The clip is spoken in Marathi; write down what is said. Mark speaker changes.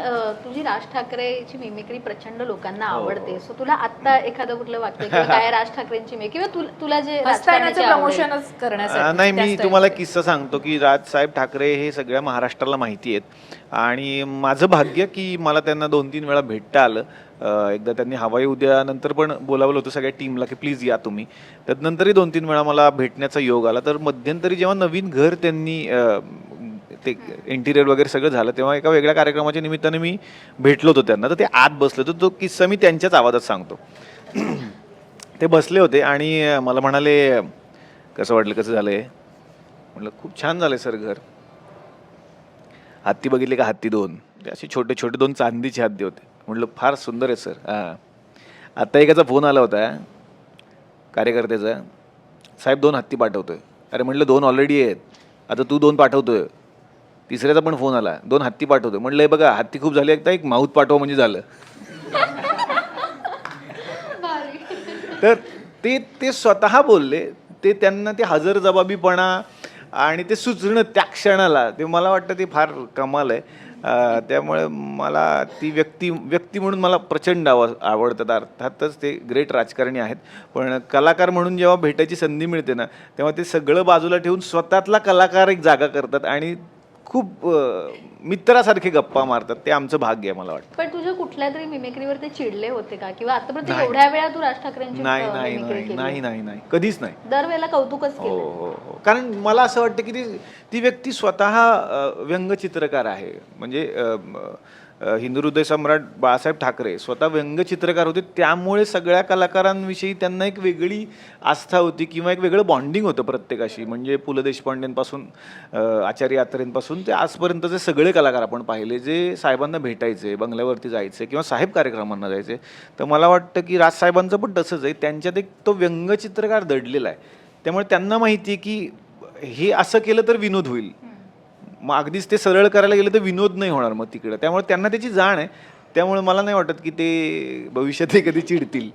Speaker 1: अ, तुझी राज ठाकरेची मिमिक्री प्रचंड लोकांना
Speaker 2: हो.
Speaker 1: आवडते सो तुला आता एखादं कुठलं वाक्य किंवा काय राज ठाकरेंची मिमिक्री किंवा तुला- तुला जे.
Speaker 3: प्रमोशनच करण्यासाठी
Speaker 2: नाही मी तुम्हाला. किस्सा सांगतो की राजसाहेब ठाकरे हे सगळ्या महाराष्ट्राला माहिती आहेत आणि माझं भाग्य की मला त्यांना दोन तीन वेळा भेटता आलं एकदा त्यांनी हवाई उद्यानंतर पण बोलावलं होतं सगळ्या टीमला की प्लीज या तुम्ही त्यानंतरही दोन तीन वेळा मला भेटण्याचा योग आला तर मध्यंतरी जेव्हा नवीन घर त्यांनी ते इंटिरियर वगैरे सगळं झालं तेव्हा एका वेगळ्या कार्यक्रमाच्या निमित्ताने मी भेटलो होतो त्यांना. तर ते आत बसले होते. तो किस्सा मी त्यांच्याच आवाजात सांगतो. ते बसले होते आणि मला म्हणाले कसं वाटलं? कसं झालं आहे म्हटलं खूप छान झालं सर घर. हत्ती बघितले का? हत्ती दोन. ते असे छोटे छोटे दोन चांदीचे हत्ती होते. म्हटलं फार सुंदर आहे सर. हां. आत्ता एकाचा फोन आला होता कार्यकर्त्याचा. साहेब दोन हत्ती पाठवतोय. अरे म्हटलं दोन ऑलरेडी आहेत. आता तू दोन पाठवतोय. तिसऱ्याचा पण फोन आला. दोन हत्ती पाठवतोय. म्हटलं हे बघा हत्ती खूप झाली. एकदा एक माऊत पाठवा म्हणजे झालं. तर ते ते स्वतः बोलले. ते त्यांना ते हजरजबाबीपणा आणि ते सुचणं त्या क्षणाला ते मला वाटतं ते फार कमाल आहे. त्यामुळे मला ती व्यक्ती व्यक्ती म्हणून मला प्रचंड आव आवडतात. अर्थातच ते ग्रेट राजकारणी आहेत. पण कलाकार म्हणून जेव्हा भेटायची संधी मिळते ना तेव्हा ते सगळं बाजूला ठेवून स्वतःतला कलाकार एक जागा करतात आणि खूप मित्रासारखे गप्पा मारतात. ते आमचं भाग्य आहे मला वाटतं.
Speaker 1: पण तुझ्या कुठल्या तरी मिमिक्रीवर ते चिडले होते का? किंवा आतापर्यंत
Speaker 2: नाही.
Speaker 1: एवढ्या वेळा तू राज ठाकरेंची
Speaker 2: नाही
Speaker 1: अ,
Speaker 2: नाही नाही
Speaker 1: केली?
Speaker 2: नाही नाही. नाही कधीच नाही.
Speaker 1: दरवेळेला कौतुकच
Speaker 2: हो
Speaker 1: केलं.
Speaker 2: हो हो. कारण मला असं वाटतं की ती ती व्यक्ती स्वतः अ, व्यंगचित्रकार आहे. म्हणजे अ, म, हिंदुहृदय हिंदू हृदय सम्राट बाळासाहेब ठाकरे स्वतः व्यंगचित्रकार होते. त्यामुळे सगळ्या कलाकारांविषयी त्यांना एक वेगळी आस्था होती किंवा एक वेगळं बॉन्डिंग होतं प्रत्येकाशी. म्हणजे पु ल देशपांडेंपासून आचार्य यात्रेंपासून ते आजपर्यंतचे सगळे कलाकार आपण पाहिले जे साहेबांना भेटायचे बंगल्यावरती जायचे किंवा साहेब कार्यक्रमांना जायचे. तर मला वाटतं की राजसाहेबांचं पण तसंच आहे. त्यांच्यात एक तो व्यंगचित्रकार दडलेला आहे. त्यामुळे त्यांना माहिती आहे की हे असं केलं तर विनोद होईल. मग अगदीच ते सरळ करायला गेलं तर विनोद नाही होणार मग तिकडं. त्यामुळे त्यांना त्याची जाण आहे. त्यामुळे मला नाही वाटत की ते भविष्यातही कधी चिडतील.